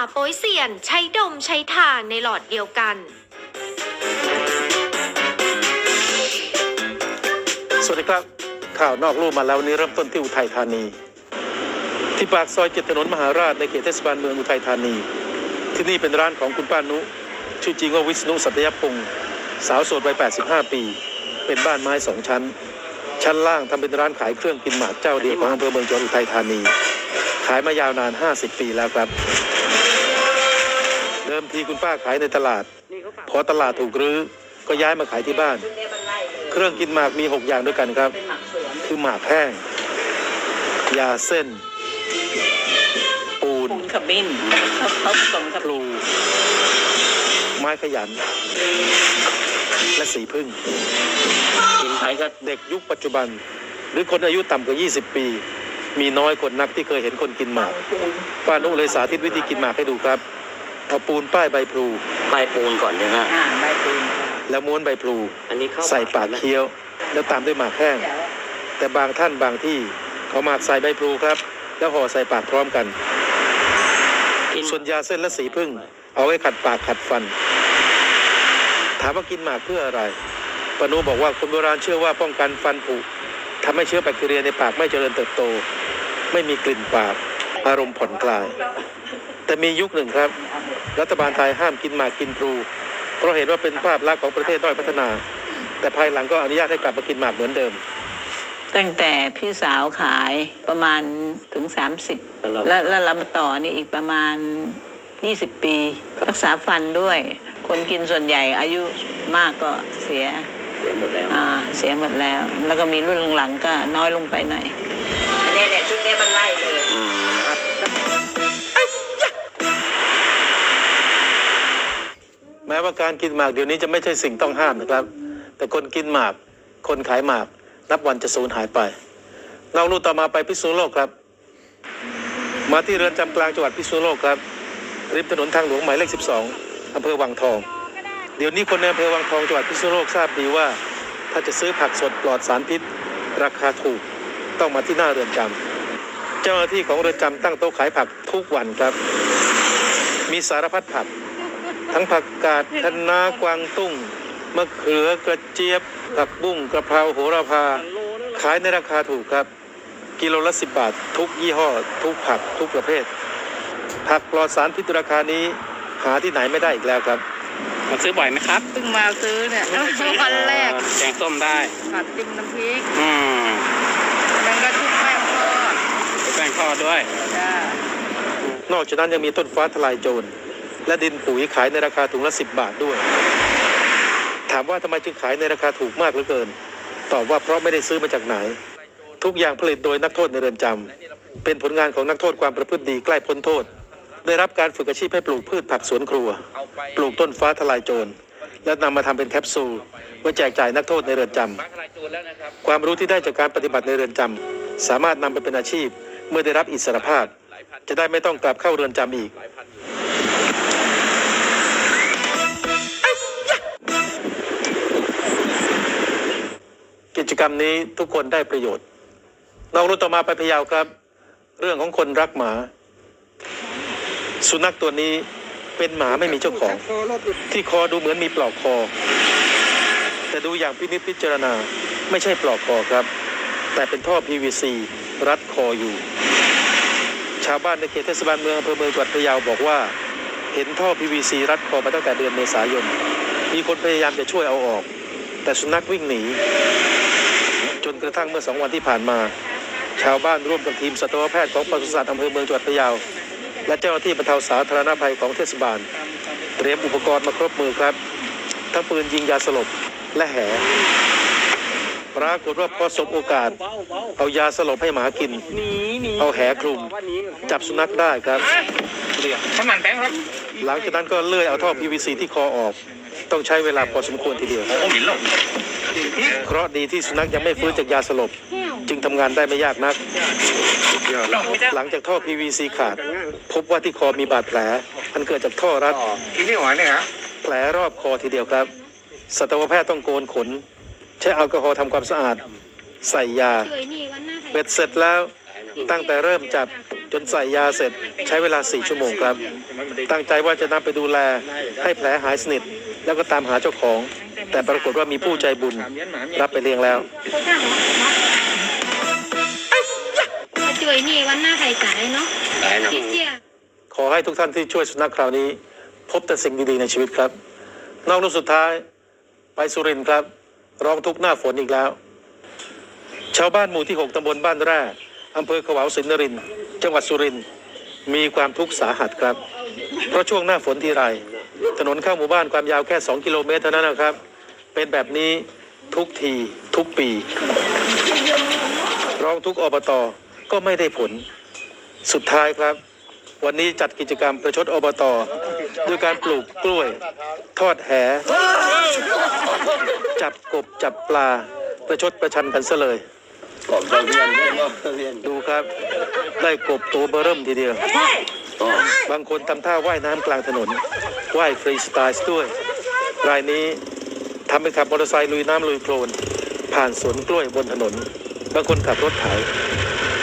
าโป้ยเซียนใช้ดมใช้ทาในหลอดเดียวกัน สวัสดีครับ ข่าวนอกลู่มาแล้วนี้เริ่มต้นที่อุทัยธานี ที่ปากซอยเจ็ดถนนมหาราชในเขตเทศบาลเมืองอุทัยธานี ที่นี่เป็นร้านของคุณป้านุ ชื่อจริงว่าวิษณุสัตยพงศ์สาวโสดวัย 85 ปี เป็นบ้านไม้สองชั้น ชั้นล่างทำเป็นร้านขายเครื่องกินหมากเจ้าเดียวของอำเภอเมืองจังหวัดอุทัยธานี ขายมายาวนาน 50 ปีแล้วครับ มทีคุณป้าขายในตลาด พอตลาดถูกรื้อก็ย้ายมาขายที่บ้าน เครื่องกินหมากมี 6 อย่างด้วยกันครับ คือหมากแห้ง ยาเส้น ปูนปูนขมิ้นเขาเขาผสมกับพลูไม้ขยัน และสีพึ่งกินไปก็เด็กยุคปัจจุบัน หรือคนอายุต่ำกว่า 20 ปี มีน้อยคนนักที่เคยเห็นคนกินหมากป้านุเลยสาธิตวิธีกินหมากให้ดูครับ เอาปูนป้ายใบพลู ใบปูนก่อนใช่ไหมอ่าใบปูนแล้วม้วนใบพลู อันนี้เข้าใส่ปากเคี้ยว แล้วตามด้วยหมากแห้ง แต่บางท่านบางที่เขาหมากใส่ใบพลูครับ แล้วห่อใส่ปากพร้อมกัน กินส่วนยาเส้นและสีพึ่ง เอาไว้ขัดปากขัดฟัน ถามว่ากินหมากเพื่ออะไรปานูบอกว่าคนโบราณเชื่อว่าป้องกันฟันผุทำให้เชื้อแบคทีเรียในปากไม่เจริญเติบโต ไม่มีกลิ่นปาก อารมณ์ผ่อนคลาย แต่มียุคหนึ่งครับ รัฐบาลไทยห้ามกินหมากกินพลูเพราะเห็นว่าเป็นภาพลักษณ์ของประเทศด้อยพัฒนา แต่ภายหลังก็อนุญาตให้กลับมากินหมากเหมือนเดิม ตั้งแต่พี่สาวขายประมาณถึง 30 แล้วแล้วเรามาต่อนี่อีกประมาณ 20 ปี รักษาฟันด้วย คนกินส่วนใหญ่อายุมากก็เสียเสียหมดแล้วอ่าเสียหมดแล้ว แล้วก็มีรุ่นหลังๆก็น้อยลงไปหน่อยอันนี้เนี่ยชุดนี้มันไล่เลย แม้ว่าการกินหมากเดี๋ยวนี้จะไม่ใช่สิ่งต้องห้ามนะครับ แต่คนกินหมาก คนขายหมาก นับวันจะสูญหายไปเราลูต่อมาไปพิษณุโลกครับ มาที่เรือนจำกลางจังหวัดพิษณุโลกครับริมถนนทางหลวงหมายเลข 12อำเภอวังทอง เดี๋ยวนี้คนในอำเภอวังทองจังหวัดพิษณุโลกทราบดีว่า ถ้าจะซื้อผักสดปลอดสารพิษ ราคาถูกต้องมาที่หน้าเรือนจำเจ้าหน้าที่ของเรือนจำตั้งโต๊ะขายผักทุกวันครับ มีสารพัดผัก ทั้งผักกาดคะน้ากวางตุ้งมะเขือกระเจี๊ยบผักบุ้งกระเพราโหระพา ขายในราคาถูกครับ กิโลละสิบบาท ทุกยี่ห้อ ทุกผักทุกประเภท ผักปลอดสารพิษราคานี้ หาที่ไหนไม่ได้อีกแล้วครับ มาซื้อบ่อยไหมครับเพิ่งมาซื้อเนี่ยวันแรกแกงส้มได้ผัดจิ้มน้ำพริกอืมมันก็ทุกแป้งทอดแป้งทอดด้วยจ้านอกจากนั้นยังมีต้นฟ้าทลายโจร และดินปุ๋ยขายในราคาถุงละสิบบาทด้วย ถามว่าทำไมจึงขายในราคาถูกมากเหลือเกิน ตอบว่าเพราะไม่ได้ซื้อมาจากไหน ทุกอย่างผลิตโดยนักโทษในเรือนจำเป็นผลงานของนักโทษความประพฤติดีใกล้พ้นโทษ ได้รับการฝึกอาชีพให้ปลูกพืชผักสวนครัว ปลูกต้นฟ้าทลายโจรและนำมาทำเป็นแคปซูลไว้แจกจ่ายนักโทษในเรือนจำความรู้ที่ได้จากการปฏิบัติในเรือนจำสามารถนำไปเป็นอาชีพ เมื่อได้รับอิสรภาพ จะได้ไม่ต้องกลับเข้าเรือนจำอีก จกรรมนี้ทุกคนได้ประโยชน์เรารู้ต่อมาไปพะเยาวครับ เรื่องของคนรักหมา สุนัขตัวนี้เป็นหมาไม่มีเจ้าของ ที่คอดูเหมือนมีปลอกคอ แต่ดูอย่างพินิจพิจารณาไม่ใช่ปลอกคอครับ แต่เป็นท่อ PVC รัดคออยู่ ชาวบ้านในเขตเทศบาลเมืองอำเภอเมืองจังหวัดพะเยาบอกว่า เห็นท่อ PVC รัดคอมาตั้งแต่เดือนเมษายน มีคนพยายามจะช่วยเอาออก แต่สุนัขวิ่งหนี นกระทั่งเมื่อสองวันที่ผ่านมา ชาวบ้านร่วมกับทีมสัตวแพทย์ของปศุสัตว์อำเภอเมืองจังหวัดพะเยา และเจ้าหน้าที่บรรเทาสาธารณภัยของเทศบาล เตรียมอุปกรณ์มาครบมือครับ ทั้งปืนยิงยาสลบและแหปรากฏว่าพอสบโอกาส เอายาสลบให้หมากิน เอาแหคลุม จับสุนัขได้ครับข้าวมันแป้งครับหลังจากนั้นก็เลื่อยเอาท่อ PVC ที่คอออก ต้องใช้เวลาพอสมควรทีเดียวโอ้หินหลง เคราะห์ดีที่สุนัขยังไม่ฟื้นจากยาสลบ จึงทำงานได้ไม่ยากนัก หลังจากท่อ PVC ขาด พบว่าที่คอมีบาดแผลอันเกิดจากท่อรัดที่นี่หวานเนี่ยฮะแผลรอบคอทีเดียวครับ สัตวแพทย์ต้องโกนขน ใช้แอลกอฮอล์ทำความสะอาด ใส่ยาเบ็ดเสร็จแล้วตั้งแต่เริ่มจับจนใส่ยาเสร็จใช้เวลา 4 ชั่วโมงครับ ตั้งใจว่าจะนำไปดูแลให้แผลหายสนิท แล้วก็ตามหาเจ้าของ แต่ปรากฏว่ามีผู้ใจบุญรับไปเลี้ยงแล้วช่วยนี่วันหน้าใครจ่ายเนาะตายเนาะเชี่ยขอให้ทุกท่านที่ช่วยสุนัขคราวนี้ พบแต่สิ่งดีๆในชีวิตครับ นอกรูปสุดท้ายไปสุรินทร์ครับ ร้องทุกข์หน้าฝนอีกแล้ว ชาวบ้านหมู่ที่ 6ตำบลบ้านแร่อำเภอขวาวสินนรินทร์จังหวัดสุรินทร์มีความทุกข์สาหัสครับ เพราะช่วงหน้าฝนทีไร ถนนเข้าหมู่บ้านความยาวแค่ 2 กิโลเมตรเท่านั้นนะครับ เป็นแบบนี้ทุกทีทุกปีร้องทุกอบตก็ไม่ได้ผล สุดท้ายครับ วันนี้จัดกิจกรรมประชดอบตด้วยการปลูกกล้วย ทอดแห จับกบจับปลา ประชดประชันกันซะเลยกบจะเวียนดูครับ ได้กบตัวเบอร์เริ่มทีเดียวอ๋อบางคนทำท่าว่ายน้ำกลางถนน ว่ายฟรีสไตล์ด้วย รายนี้ ทำเป็นขับมอเตอร์ไซค์ลุยน้ำลุยโคลนผ่านสวนกล้วยบนถนน บางคนขับรถไถ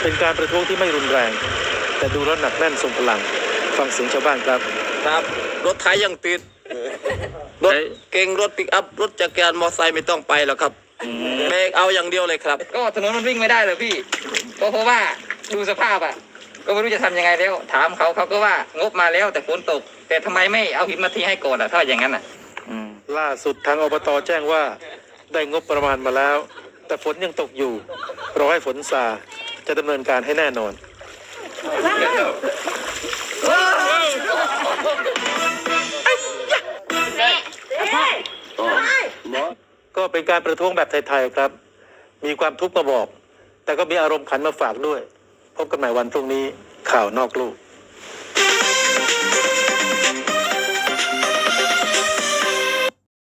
เป็นการประท้วงที่ไม่รุนแรง แต่ดูแล้วหนักแน่นทรงพลัง ฟังเสียงชาวบ้านครับ ครับ รถไถยังติด รถเก่งรถปิกอัพ รถจักรยานมอเตอร์ไซค์ไม่ต้องไปหรอกครับเบรกเอาอย่างเดียวเลยครับ ก็ถนนมันวิ่งไม่ได้เลยพี่ก็เพราะว่าดูสภาพอะ ก็ไม่รู้จะทำยังไงแล้ว ถามเขาเขาก็ว่างบมาแล้วแต่ฝนตก แต่ทำไมไม่เอาหินมาทีให้ก่อนอะถ้าอย่างนั้นอะ ล่าสุดทางอบตแจ้งว่าได้งบประมาณมาแล้ว แต่ฝนยังตกอยู่รอให้ฝนซาจะดำเนินการให้แน่นอน ก็เป็นการประท้วงแบบไทยๆครับ มีความทุกข์มาบอก แต่ก็มีอารมณ์ขันมาฝากด้วย พบกันใหม่วันพรุ่งนี้ข่าวนอกลูก